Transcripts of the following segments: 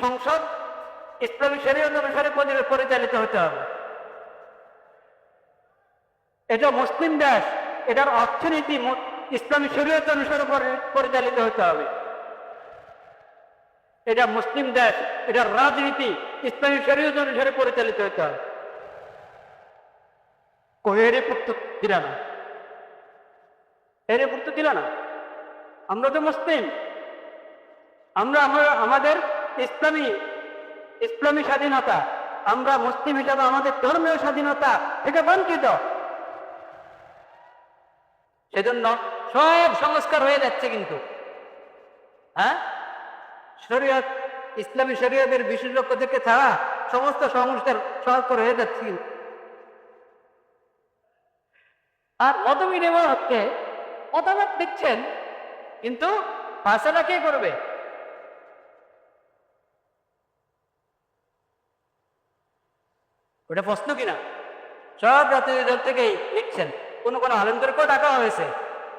সংসদ ইসলামী শরীয়ত অনুসারে পরিচালিত হতে হবে। এটা মুসলিম দেশ, এটার অর্থনীতি ইসলামী শরীয়ত অনুসারে পরিচালিত হতে হবে। এটা মুসলিম দেশ, এটার রাজনীতি ইসলামী শরীয়ত অনুসারে পরিচালিত হতে হবে। কোহেরে পুত্র দিল না এর না আমরা তো মুসলিম। আমরা আমাদের ইসলামী ইসলামী স্বাধীনতা। আমরা মুসলিম হিসাবে আমাদের ধর্মীয় স্বাধীনতা থেকে বঞ্চিত। সেজন্য সব সংস্কার হয়ে যাচ্ছে কিন্তু। হ্যাঁ? শরীয়ত, ইসলামী শরীয়তের বিশেষজ্ঞ থেকে ছাড়া সমস্ত সংস্কার সংস্কার হয়ে যাচ্ছে আর মত বিনিময় হচ্ছে মতামত দিচ্ছেন, কিন্তু ফাঁসলা কে করবে? ওটা প্রশ্ন কিনা? সব জাতীয় দল থেকেই লিখছেন। কোন কোন আলেমদেরকেও ডাকা হয়েছে।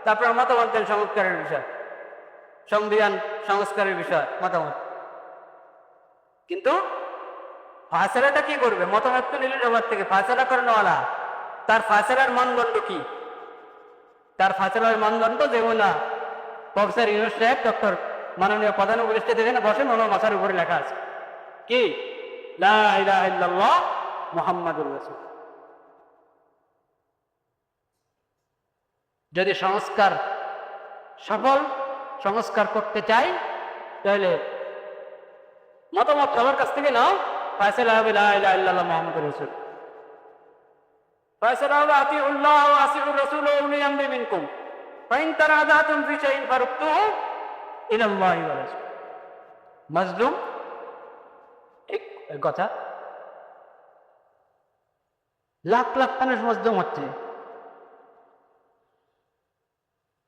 তারপর মতামত দেন সংস্কারের বিষয়। সংবিধান সংস্কারের বিষয়, মতামত। কিন্তু ফাঁসলাটা কি করবে? মতামত তো নিলেন সবার থেকে। ফাঁসলা করানোওয়ালা তার ফাঁসলার মানদণ্ড কি? তার ফাঁসলার মানদণ্ড যেমন না, প্রফেসর ইউনুস সাহেব, ডক্টর মাননীয় প্রধান উপদেষ্টা এখানে বসেন, ওনার মাথার উপরে লেখা আছে। কি? লা ইলাহা ইল্লাল্লাহ মুহাম্মাদুর রাসূল। যদি সংস্কার সফল সংস্কার করতে চাই, তাহলে মতামত সবার কাছ থেকে নাও। ফায়সালা হবে লা ইলাহা ইল্লাল্লাহ মুহাম্মাদুর রাসূল। ফায়সালা হবে আতিউল্লাহ ওয়া আসিউর রাসূল মিনকুম। ফাইন তারাযাতুম ফি শাইইন ফারুদ্দুহু ইলা আল্লাহি ওয়া মাজলুম, ঠিক কথা। লাখ লাখ মানুষ মজদুম হচ্ছে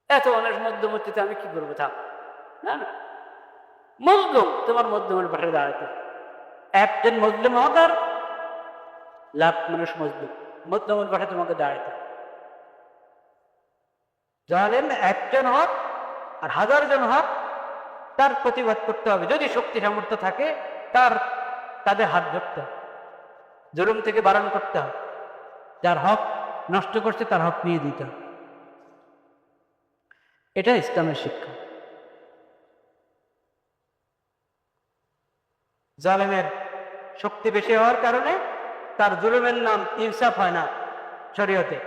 এত মানুষ মধ্যম হচ্ছে আমি কি করব থাক। না না। মজলুম তোমার মধ্যমের পাশে দাঁড়াতে। একজন মজলুম হক আর লাখ মানুষ মজলুম মধ্যমের পাশে তোমাকে দাঁড়াতে জানেন একজন হক আর হাজার জন হক, তার প্রতিবাদ করতে হবে। যদি শক্তি সামর্থ্য থাকে, তার, তাদের হাত ধরতে হবে। জুলুম থেকে বারণ করতে হবে। যার হক নষ্ট করছে, তার হক নিয়ে দিতে এটা ইসলামের শিক্ষা। জালেমের শক্তি বেশি হওয়ার কারণে তার জুলুমের নাম ইনসাফ হয় না শরীয়তে।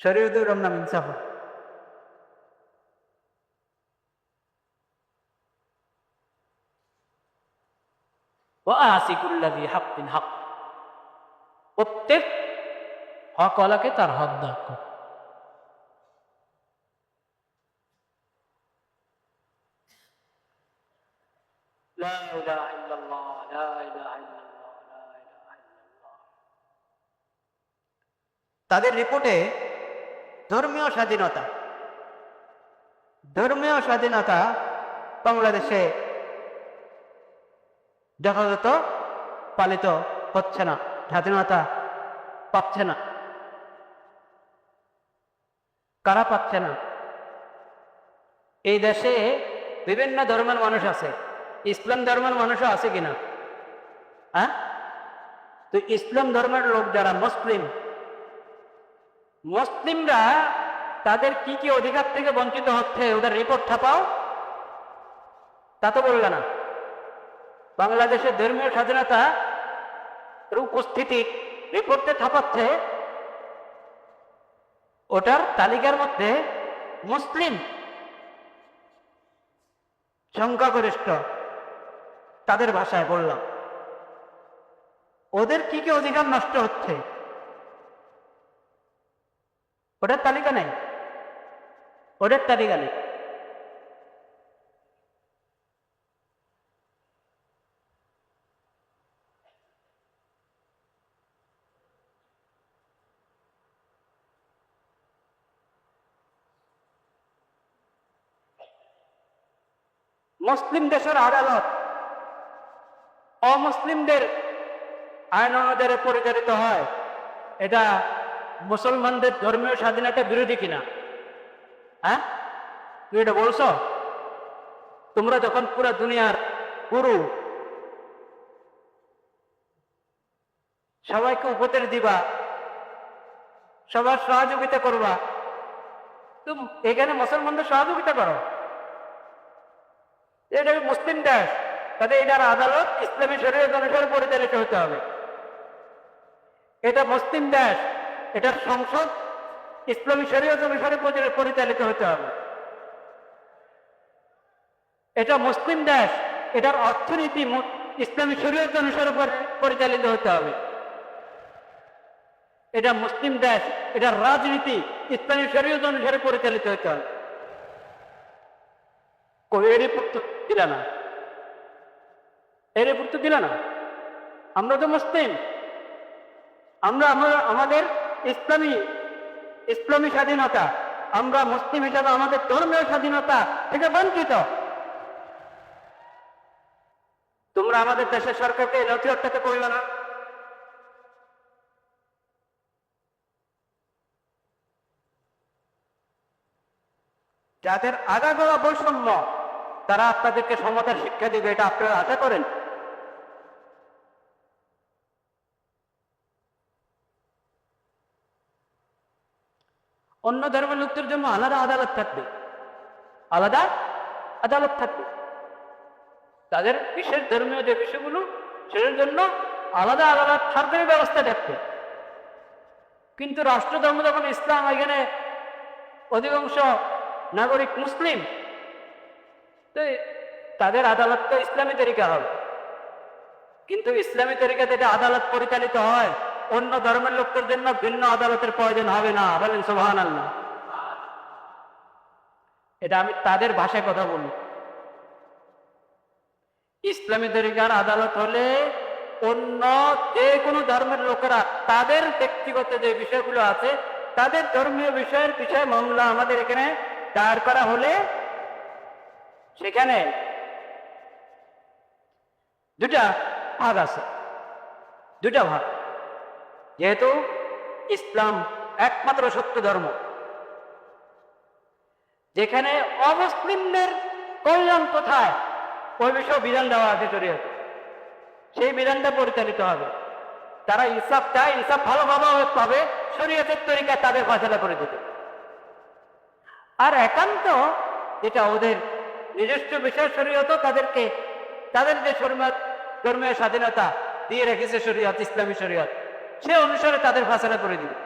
শরীয়তে ওর নাম ইনসাফ হয়। ওয়াসিকুল্লাযী হাক্কিন হক প্রত্যেক হক তার হক দান কর। তাদের রিপোর্টে ধর্মীয় স্বাধীনতা ধর্মীয় স্বাধীনতা বাংলাদেশে যথাযথ পালিত হচ্ছে না। স্বাধীনতা পাচ্ছে না। কারা পাচ্ছে না? এই দেশে বিভিন্ন ধর্মের মানুষ আছে। ইসলাম ধর্মের মানুষও আছে কিনা? হ্যাঁ? তো ইসলাম ধর্মের লোক যারা মুসলিম, মুসলিমরা তাদের কি কি অধিকার থেকে বঞ্চিত হচ্ছে ওদের রিপোর্ট ছাপাও? তা তো বললে না। বাংলাদেশের ধর্মীয় স্বাধীনতা উপস্থিতি রিপোর্টে ছাপাচ্ছে, ওটার তালিকার মধ্যে মুসলিম সংখ্যাগরিষ্ঠ তাদের ভাষায় বললাম। ওদের কি কি অধিকার নষ্ট হচ্ছে? ওটার তালিকা নেই। ওটার তালিকা নেই। মুসলিম দেশের আদালত অমুসলিমদের আইন অনুযায়ী পরিচালিত হয়। এটা মুসলমানদের ধর্মীয় স্বাধীনতা বিরোধী কিনা? হ্যাঁ? তুই এটা বলছো? তোমরা যখন পুরো দুনিয়ার গুরু, সবাইকে উপদেশ দিবা, সবার সহযোগিতা করবা তো এখানে মুসলমানদের সহযোগিতা করো। এটা মুসলিম দেশ, তাদের এটার আদালত ইসলামী শরীয়ত অনুসারে পরিচালিত হতে হবে। এটা মুসলিম দেশ এটার সংসদ, ইসলামী শরীয়ত অনুসারে পরিচালিত হতে হবে। এটা মুসলিম দেশ, এটার অর্থনীতি ইসলামী শরীয়ত অনুসারে পরিচালিত হতে হবে। এটা মুসলিম দেশ, এটার রাজনীতি ইসলামী শরীয়ত অনুসারে পরিচালিত হতে হবে। কই এর তো না এর তো দিল না আমরা তো মুসলিম। আমরা আমাদের ইসলামী ইসলামী স্বাধীনতা, আমরা মুসলিম হিসাবে আমাদের ধর্মীয় স্বাধীনতা থেকে বঞ্চিত। তোমরা আমাদের দেশের সরকারকে নথি অট্টাতে করবে না? যাদের আগাগোড়া বৈষম্য তারা আপনাদেরকে সমতার শিক্ষা দিবে, এটা আপনারা আশা করেন। অন্য ধর্মের লোকদের জন্য আলাদা আদালত থাকবে। আলাদা আদালত থাকবে। তাদের বিশেষ ধর্মীয় যে বিষয়গুলো, সেটার জন্য আলাদা আলাদা সরকারি ব্যবস্থা থাকবে। কিন্তু রাষ্ট্রধর্ম যখন ইসলাম এখানে অধিকাংশ নাগরিক মুসলিম তো তাদের আদালত তো ইসলামী তরিকা হবে। কিন্তু ইসলামী তরিকা যেটা আদালত পরিচালিত হয়। অন্য ধর্মের লোকদের জন্য ভিন্ন আদালতের প্রয়োজন হবে না। বলেন সোহান আল্লাহ এটা আমি তাদের ভাষায় কথা বলি। ইসলামী তরিকার আদালত হলে অন্য যে কোনো ধর্মের লোকেরা তাদের ব্যক্তিগত যে বিষয়গুলো আছে, তাদের ধর্মীয় বিষয়ের বিষয়ে মামলা আমাদের এখানে দায়ের করা হলে সেখানে দুটা ভাগ আছে। দুটা ভাগ। যেহেতু ইসলাম একমাত্র সত্য ধর্ম, যেখানে অমুসলিমদের কল্যাণ কোথায়? ওই বিষয়ে বিধান দেওয়া আছে শরীয়তে। সেই বিধানটা পরিচালিত হবে। তারা ইনসাফ চায়, ইনসাফ ভালোভাবে পাবে শরীয়তের তরিকায় তাদের ফয়সলা করে দিতে। আর একান্ত যেটা ওদের নিজস্ব বিষয় শরীয়ত তাদেরকে, তাদের যে ধর্মীয় স্বাধীনতা দিয়ে রেখেছে শরীয়ত, ইসলামী শরীয়ত, সে অনুসারে তাদের ফাঁসলা করে দিবে।